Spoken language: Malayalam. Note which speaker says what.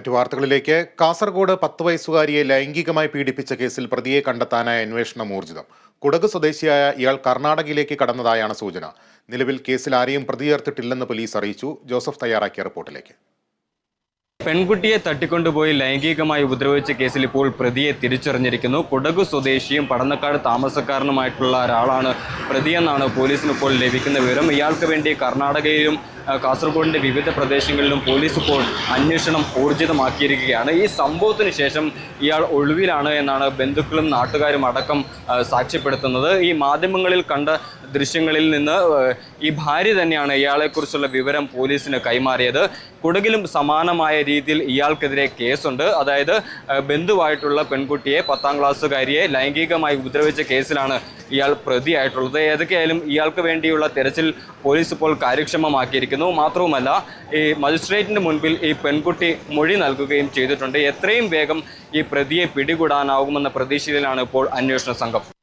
Speaker 1: മറ്റു വാർത്തകളിലേക്ക്. കാസർഗോഡ് പത്ത് വയസ്സുകാരിയെ ലൈംഗികമായി പീഡിപ്പിച്ച കേസിൽ പ്രതിയെ കണ്ടെത്താനായ അന്വേഷണം ഊർജിതം. കുടക് സ്വദേശിയായ ഇയാൾ കർണാടകയിലേക്ക് കടന്നതായാണ് സൂചന. നിലവിൽ കേസിൽ ആരെയും പ്രതി ചേർത്തിട്ടില്ലെന്ന് പോലീസ് അറിയിച്ചു. ജോസഫ് തയ്യാറാക്കിയ റിപ്പോർട്ടിലേക്ക്.
Speaker 2: പെൺകുട്ടിയെ തട്ടിക്കൊണ്ടുപോയി ലൈംഗികമായി ഉപദ്രവിച്ച കേസിൽ ഇപ്പോൾ പ്രതിയെ തിരിച്ചറിഞ്ഞിരിക്കുന്നു. കുടകു സ്വദേശിയും പടന്നക്കാട് താമസക്കാരനുമായിട്ടുള്ള ഒരാളാണ് പ്രതിയെന്നാണ് പോലീസിന് ഇപ്പോൾ ലഭിക്കുന്ന വിവരം. ഇയാൾക്ക് വേണ്ടി കർണാടകയിലും കാസർഗോഡിന്റെ വിവിധ പ്രദേശങ്ങളിലും പോലീസ് ഇപ്പോൾ അന്വേഷണം ഊർജിതമാക്കിയിരിക്കുകയാണ്. ഈ സംഭവത്തിന് ശേഷം ഇയാൾ ഒളിവിലാണ് എന്നാണ് ബന്ധുക്കളും നാട്ടുകാരും അടക്കം സാക്ഷ്യപ്പെടുത്തുന്നത്. ഈ മാധ്യമങ്ങളിൽ കണ്ട ദൃശ്യങ്ങളിൽ നിന്ന് ഈ ഭാര്യ തന്നെയാണ് ഇയാളെക്കുറിച്ചുള്ള വിവരം പോലീസിന് കൈമാറിയത്. കുടകിലും സമാനമായ രീതിയിൽ ഇയാൾക്കെതിരെ കേസുണ്ട്. അതായത് ബന്ധുവായിട്ടുള്ള പെൺകുട്ടിയെ പത്താം ക്ലാസ്സുകാരിയെ ലൈംഗികമായി ഉപദ്രവിച്ച കേസിലാണ് ഇയാൾ പ്രതിയായിട്ടുള്ളത്. ഏതൊക്കെയായാലും ഇയാൾക്ക് വേണ്ടിയുള്ള തെരച്ചിൽ പോലീസ് ഇപ്പോൾ കാര്യക്ഷമമാക്കിയിരിക്കുന്നു. മാത്രവുമല്ല ഈ മജിസ്ട്രേറ്റിന് മുൻപിൽ ഈ പെൺകുട്ടി മൊഴി നൽകുകയും ചെയ്തിട്ടുണ്ട്. എത്രയും വേഗം ഈ പ്രതിയെ പിടികൂടാനാവുമെന്ന പ്രതീക്ഷയിലാണ് ഇപ്പോൾ അന്വേഷണ സംഘം.